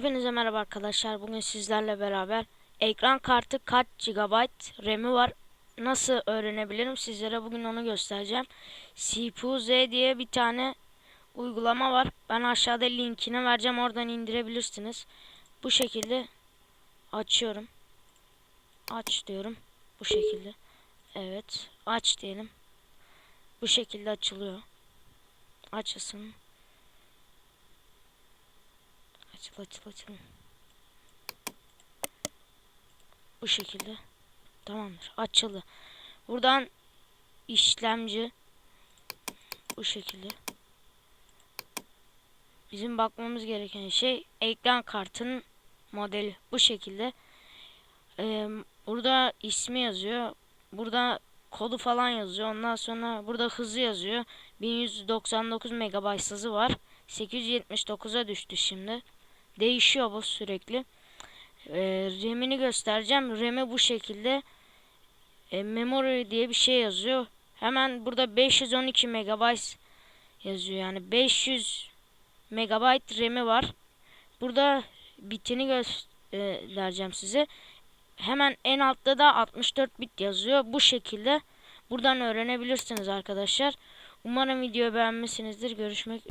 Hepinize merhaba arkadaşlar. Bugün sizlerle beraber ekran kartı kaç GB RAM'i var nasıl öğrenebilirim sizlere bugün onu göstereceğim. CPU Z diye bir tane uygulama var. Ben aşağıda linkini vereceğim. Oradan indirebilirsiniz. Bu şekilde açıyorum. Aç diyorum. Bu şekilde. Evet. Aç diyelim. Bu şekilde açılıyor. Açılsın. Açıl açıl açıl. Bu şekilde. Tamamdır. Açıldı. Buradan işlemci bu şekilde. Bizim bakmamız gereken şey ekran kartının modeli bu şekilde. Ee, burada ismi yazıyor. Burada kodu falan yazıyor. Ondan sonra burada hızı yazıyor. 1199 MB hızı var. 879'a düştü şimdi. Değişiyor bu sürekli. Ee, RAM'ini göstereceğim. RAM'i bu şekilde e, memory diye bir şey yazıyor. Hemen burada 512 MB yazıyor. Yani 500 MB RAM'i var. Burada bitini göstereceğim size. Hemen en altta da 64 bit yazıyor. Bu şekilde buradan öğrenebilirsiniz arkadaşlar. Umarım videoyu beğenmişsinizdir. Görüşmek